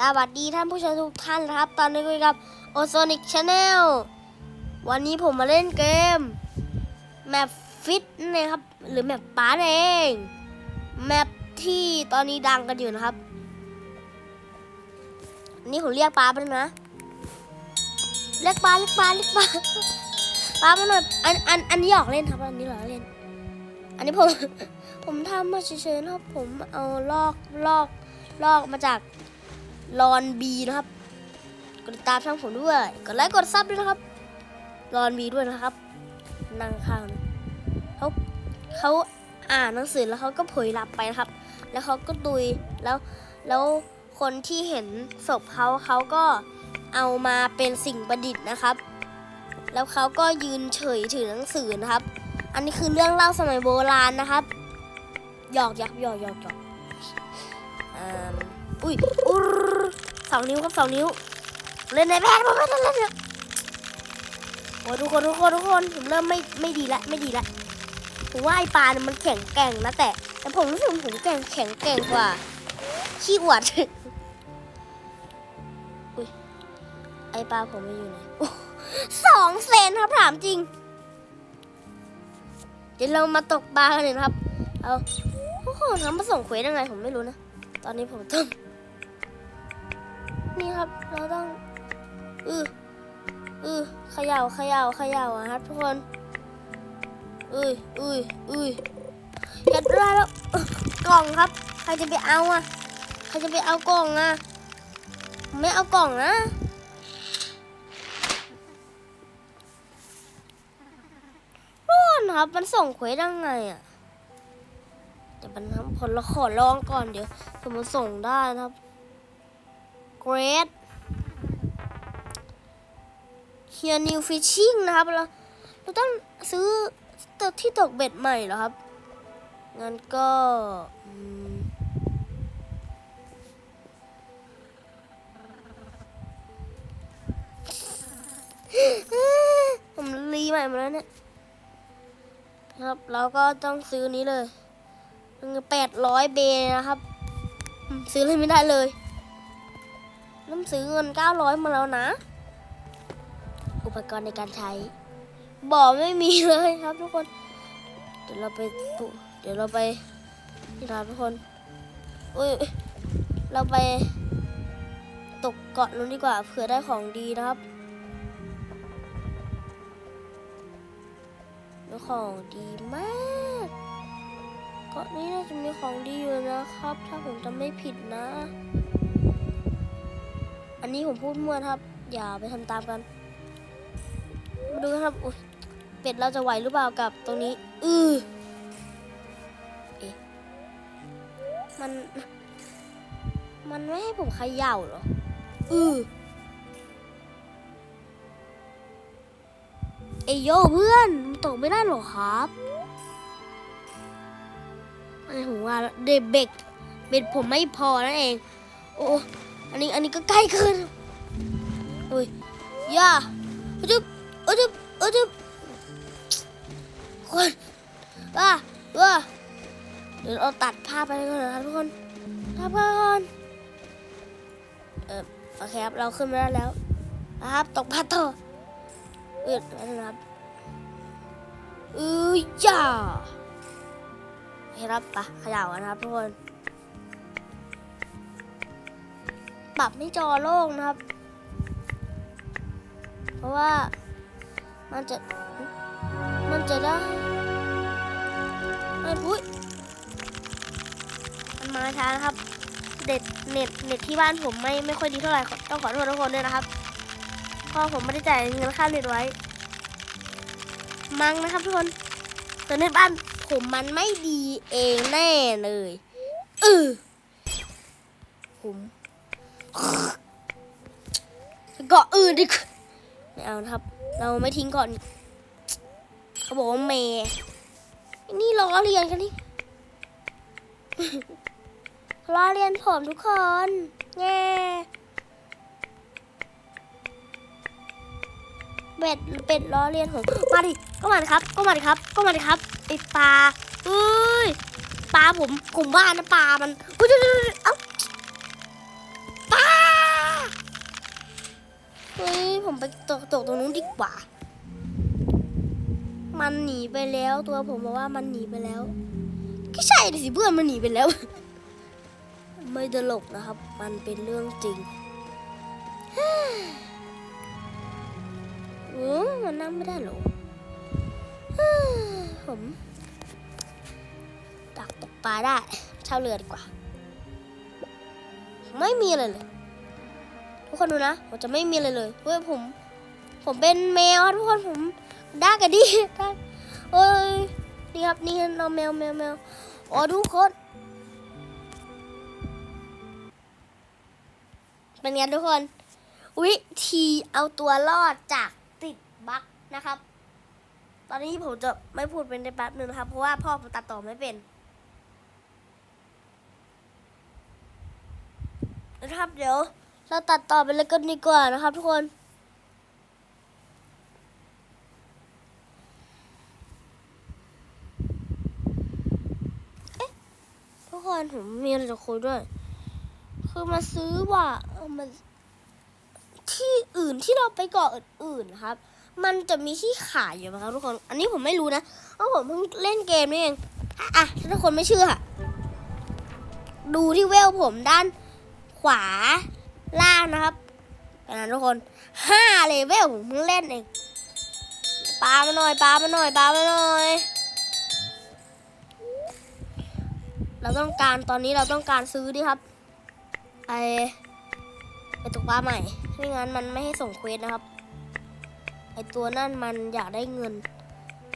สวัสดีท่านผู้ชมทุกท่านครับ ตอนนี้คุยกับโอโซนิกชาแนลวันนี้ผมมาเล่นเกมแมปฟิตนะครับ หรือแมปป้าเองแมปที่ตอนนี้ดังกันอยู่นะครับ นี่ผมเรียกป้าไปนะ เรียกป้าเรียกป้าเรียกป้าป้ามาหน่อยอันอันอันนี้หยอกเล่นครับอันนี้หยอกเล่น อันนี้ผมผมทำมาเฉยๆนะครับผมเอาลอกลอกลอกมาจาก ลอนบีนะครับ กดติดตามช่องผมด้วย กดไลค์กดซับด้วยนะครับลอนบีด้วยนะครับ นั่งข้างเขาเขาอ่านหนังสือแล้วเขาก็เผยหลับไปนะครับ แล้วเขาก็ตุยแล้วแล้วคนที่เห็นศพเขาเขาก็เอามาเป็นสิ่งประดิษฐ์นะครับ แล้วเขาก็ยืนเฉยถือหนังสือนะครับ อันนี้คือเรื่องเล่าสมัยโบราณนะครับ หยอกยักหยอกหยอกหยอกอ่า อุ้ยอุ้สองนิ้วครับสองนิ้ว เล่นในแพทผมไม่ได้เล่นเลยโอ้ทุกคนทุกคนทุกคนผมเริ่มไม่ไม่ดีละไม่ดีละผมว่าไอปลาเนี่ยมันแข็งแกร่งนะแต่แต่ผมรู้สึกผมแข็งแข็งแกร่งกว่าขี้อวดอุ้ยไอปลาผมไม่อยู่ไหนสองเซนครับถามจริง เดี๋ยวเรามาตกปลากันเลยนะครับ เอาโอ้โหทำมาส่งเควสยังไงผมไม่รู้นะ ตอนนี้ผมต้อง นี่ครับเราต้องอืออือเขย่าเขย่าเขย่าอะครับทุกคนอุ้ยอุ้ยอุ้ยเห็ดได้แล้วกล่องครับ ใครจะไปเอาอะใครจะไปเอากล่องอะไม่เอากล่องนะร้อนครับมันส่งเควสยังไงอะเดี๋ยวมันทำผลละขอลองก่อนเดี๋ยวผมมาส่งได้นะครับ Great Here New Fishing นะครับเราเราต้องซื้อตัวที่ตกเบ็ดใหม่เหรอครับ งั้นก็ผมรีใหม่มาแล้วเนี่ยครับเราก็ต้องซื้อนี้เลยแปดร้อยเบนะครับ ซื้อเลยไม่ได้เลย น้ำซื้อเงินเก้าร้อยมาแล้วนะ อุปกรณ์ในการใช้ บ่อไม่มีเลยครับทุกคน เดี๋ยวเราไปเดี๋ยวเราไปนี่ครับทุกคนอุ้ยเราไปตกเกาะนู้นดีกว่าเผื่อได้ของดีนะครับมีของดีมากเกาะนี้น่าจะมีของดีอยู่นะครับ ถ้าผมจำไม่ผิดนะ อันนี้ผมพูดมั่วนครับ อย่าไปทำตามกัน มาดูครับอุ๊ยเป็ดเราจะไหวหรือเปล่ากับตรงนี้ อือเอ๊ะมัน มันไม่ให้ผมเขย่าหรอ อือเอโยเพื่อนตกไม่ได้หรอครับไอ้ผมว่าแล้วเด็กเบ็กเบ็ดผมไม่พอนั่นเอง โอ้ อันนี้อันนี้ก็ใกล้ขึ้นอุ้ยย่าอึ๊บอึ๊บอึ๊บคนว่าว่าเดี๋ยวเราตัดภาพไปก่อนนะครับทุกคนภาพก่อนเออโอเคครับเราขึ้นมาได้แล้วนะครับตกผ้าต่อเอืดนะครับอือย่าโอเคครับปเขย่ากันนะครับทุกคน ปรับให้จอโล่งนะครับ เพราะว่ามันจะมันจะได้มันอุ้ยมันมาช้านะครับเด็ดเน็ตเน็ตที่บ้านผมไม่ไม่ค่อยดีเท่าไหร่ต้องขอโทษทุกคนด้วยนะครับเพราะผมไม่ได้จ่ายเงินค่าเน็ตไว้ มั้งนะครับทุกคนแต่เน็ตบ้านผมมันไม่ดีเองแน่เลยเออผม เกาะอื่นดิไม่เอาครับ เราไม่ทิ้งก่อน เขาบอกว่าเมย์นี่ล้อเรียนกันนี่ล้อเรียนผมทุกคนแง่เป็ดเป็ดล้อเรียนผมมาดิก็มาดิครับ ก็มาดิครับ ก็มาดิครับไอปลาเอ้ยปลาผมผมว่านะปลามันอุ้ยเอ้า ผมไปตกตกตรงนู้นดีกว่า มันหนีไปแล้วตัวผมบอกว่ามันหนีไปแล้ว ก็ใช่สิเพื่อนมันหนีไปแล้ว ไม่ตลกนะครับ มันเป็นเรื่องจริงโอ้มันนั่งไม่ได้หรอผมดักตกปลาได้เช่าเรือดีกว่า ไม่มีอะไรเลย กคนดูนะผมจะไม่มีอะไรเลยเฮ้ยผม ผมเป็นแมวทุกคนผมได้กันดิได้เอ้ยนี่ครับนี่เราแมวแมวแมวอ๋อทุกคนเป็นไงทุกคน วิธีเอาตัวรอดจากติดบั๊กนะครับ ตอนนี้ผมจะไม่พูดเป็นในแป๊บหนึ่งนะครับ เพราะว่าพ่อผมตัดต่อไม่เป็นนะครับเดี๋ยว เราตัดต่อไปเลยกันดีกว่านะครับทุกคนเอ๊ะทุกคนผมมีอะไรจะคุยด้วย คือมาซื้อว่า มันที่อื่นที่เราไปเกาะอื่นๆนะครับ มันจะมีที่ขายอยู่ไหมครับทุกคน อันนี้ผมไม่รู้นะเพราะผมเพิ่งเล่นเกมนี่เอง อะถ้าทุกคนไม่เชื่อ ดูที่เวลผมด้านขวา ล่างนะครับเป็นนั้นทุกคนห้าเลเวลผมเพิ่งเล่นเองปามาหน่อยปามาหน่อยปามาหน่อย เราต้องการตอนนี้เราต้องการซื้อดิครับไอไอตกปลาใหม่ไม่งั้นมันไม่ให้ส่งเควสนะครับไอตัวนั่นมันอยากได้เงิน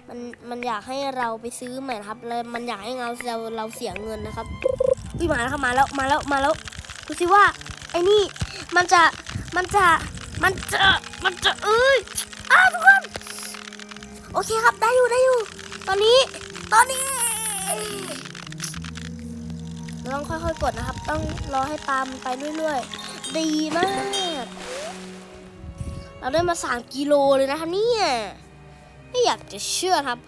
มันมันอยากให้เราไปซื้อใหม่ครับแล้วมันอยากให้เราเราเราเสียเงินนะครับอุ้ยมาแล้วครับมาแล้วมาแล้วมาแล้วดูสิว่าไอ้นี่ มันจะ มันจะ มันจะ มันจะเอ้ยอ้าทุกคน โอเคครับ ได้อยู่ ได้อยู่ ตอนนี้ ตอนนี้เราต้องค่อยๆ กดนะครับ ต้องรอให้ปลามันไปเรื่อยๆ ดีมาก เราได้มาสามกิโลเลยนะครับเนี่ยไม่อยากจะเชื่อครับ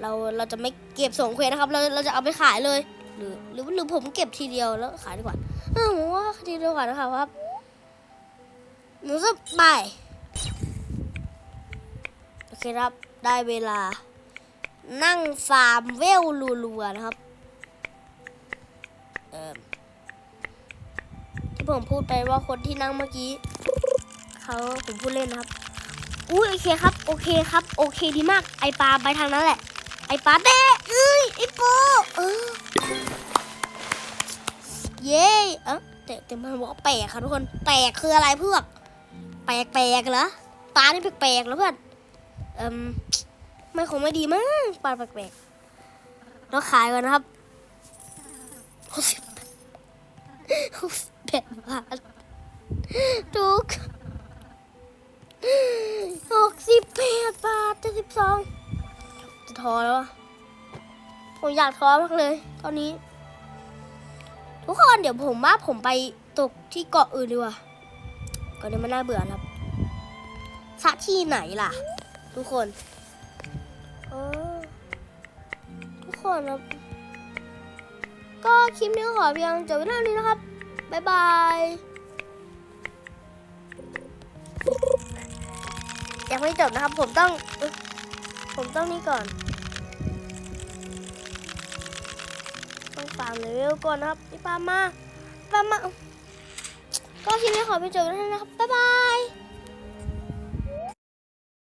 เรา เราจะไม่เก็บส่งเควสนะครับ เรา เราจะเอาไปขายเลย หรือ หรือหรือผมเก็บทีเดียวแล้วขายดีกว่าเออผมว่าทีเดียวก่อนนะครับครับ หนูจะไป โอเคครับ ได้เวลา นั่งฟาร์มเวลรัวๆนะครับ เออที่ผมพูดไปว่าคนที่นั่งเมื่อกี้ เขาผมพูดเล่นนะครับ อุ้ยโอเคครับ โอเคครับ โอเคดีมาก ไอปลาไปทางนั้นแหละ ไอปลาเต้เอ้ย ไอโปเออเย้ เอะแต่แต่มันบอกแปลกค่ะทุกคน แปลกคืออะไรเพื่อก แปลกแปลกเหรอปลานี่แปลกๆแล้วเพื่อนเอ่มไม่คงไม่ดีมั้งปลาแปลกๆเราขายก่อนนะครับหกสิบหกสิบแปดบาททุกหกสิบแปดบาทเจ็ดสิบสองจะทอแล้วอะผมอยากท้อมากเลย ตอนนี้ ทุกคนเดี๋ยวผมว่าผมไปตกที่เกาะอื่นดีกว่า เกาะนี้มันน่าเบื่อครับสถานที่ไหนล่ะ ทุกคนออทุกคนครับ ก็คลิปนี้ขอเพียงจบไว้เท่านี้นะครับ บ๊ายบายยังไม่จบนะครับ ผมต้อง ผมต้องนี่ก่อน ต้องฟาร์มเลเวลก่อนนะครับพี่ปาล์มมาปาล์มมา ก็คลิปนี้ขอไปเจอกันแล้วนะครับบ๊ายบาย